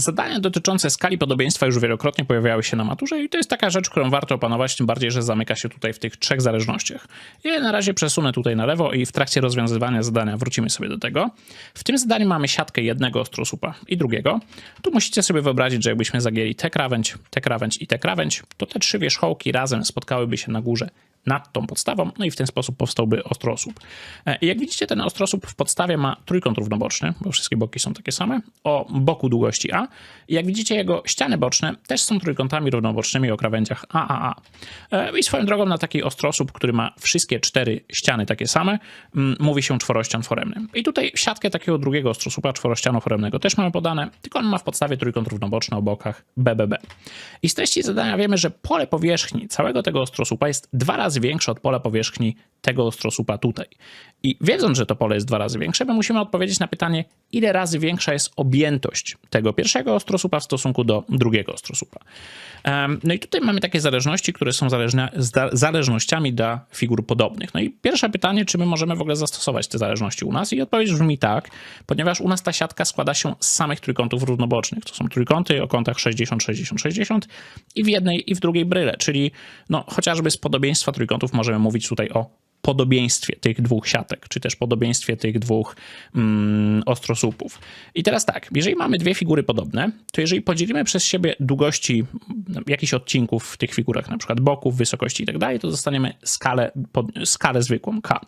Zadania dotyczące skali podobieństwa już wielokrotnie pojawiały się na maturze i to jest taka rzecz, którą warto opanować, tym bardziej, że zamyka się tutaj w tych trzech zależnościach. Ja na razie przesunę tutaj na lewo i w trakcie rozwiązywania zadania wrócimy sobie do tego. W tym zadaniu mamy siatkę jednego ostrosłupa i drugiego. Tu musicie sobie wyobrazić, że jakbyśmy zagięli tę krawędź, tę krawędź i tę krawędź, to te trzy wierzchołki razem spotkałyby się na górze nad tą podstawą, no i w ten sposób powstałby ostrosłup. E, jak widzicie, ten ostrosłup w podstawie ma trójkąt równoboczny, bo wszystkie boki są takie same, o boku długości A. Jak widzicie, jego ściany boczne też są trójkątami równobocznymi o krawędziach AAA. E, I swoją drogą na taki ostrosłup, który ma wszystkie cztery ściany takie same, mówi się czworościan foremny. I tutaj siatkę takiego drugiego ostrosłupa czworościanu foremnego też mamy podane, tylko on ma w podstawie trójkąt równoboczny o bokach BBB. I z treści zadania wiemy, że pole powierzchni całego tego ostrosłupa jest dwa razy większe od pola powierzchni tego ostrosłupa tutaj. I wiedząc, że to pole jest dwa razy większe, my musimy odpowiedzieć na pytanie, ile razy większa jest objętość tego pierwszego ostrosłupa w stosunku do drugiego ostrosłupa. Em, No i tutaj mamy takie zależności, które są zależne, zależnościami dla figur podobnych. No i pierwsze pytanie, czy my możemy w ogóle zastosować te zależności u nas? I odpowiedź brzmi tak, ponieważ u nas ta siatka składa się z samych trójkątów równobocznych. To są trójkąty o kątach 60, 60, 60 i w jednej i w drugiej bryle, czyli no, chociażby z podobieństwa trójkątów możemy mówić tutaj o podobieństwie tych dwóch siatek, czy też podobieństwie tych dwóch mm, ostrosłupów. I teraz tak, jeżeli mamy dwie figury podobne, to jeżeli podzielimy przez siebie długości mm, jakichś odcinków w tych figurach, na przykład boków, wysokości i tak dalej, to dostaniemy skalę, pod, skalę zwykłą k.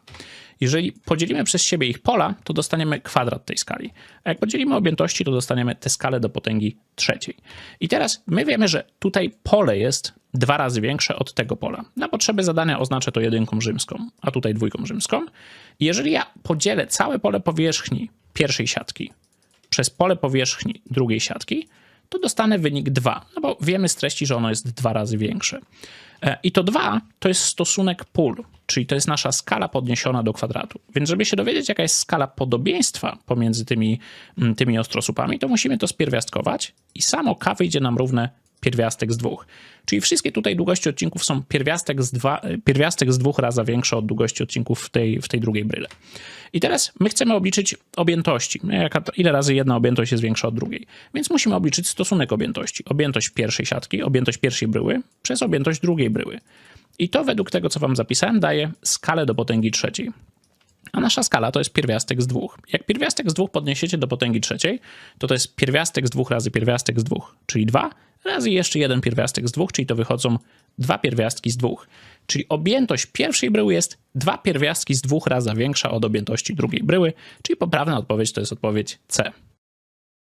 Jeżeli podzielimy przez siebie ich pola, to dostaniemy kwadrat tej skali. A jak podzielimy objętości, to dostaniemy tę skalę do potęgi trzeciej. I teraz my wiemy, że tutaj pole jest dwa razy większe od tego pola. Na potrzeby zadania oznaczę to jedynką rzymską, a tutaj dwójką rzymską. Jeżeli ja podzielę całe pole powierzchni pierwszej siatki przez pole powierzchni drugiej siatki, to dostanę wynik 2, no bo wiemy z treści, że ono jest dwa razy większe. E, I to 2 to jest stosunek pól, czyli to jest nasza skala podniesiona do kwadratu. Więc żeby się dowiedzieć, jaka jest skala podobieństwa pomiędzy tymi, mm, tymi ostrosłupami, to musimy to spierwiastkować i samo k wyjdzie nam równe pierwiastek z dwóch. Czyli wszystkie tutaj długości odcinków są pierwiastek z, dwa, pierwiastek z dwóch razy większe od długości odcinków w tej, w tej drugiej bryle. I teraz my chcemy obliczyć objętości. Jaka, ile razy jedna objętość jest większa od drugiej. Więc musimy obliczyć stosunek objętości. Objętość pierwszej siatki, objętość pierwszej bryły przez objętość drugiej bryły. I to według tego, co wam zapisałem, daje skalę do potęgi trzeciej. A nasza skala to jest pierwiastek z dwóch. Jak pierwiastek z dwóch podniesiecie do potęgi trzeciej, to to jest pierwiastek z dwóch razy pierwiastek z dwóch, czyli dwa, razy jeszcze jeden pierwiastek z dwóch, czyli to wychodzą dwa pierwiastki z dwóch. Czyli objętość pierwszej bryły jest dwa pierwiastki z dwóch razy większa od objętości drugiej bryły, czyli poprawna odpowiedź to jest odpowiedź C.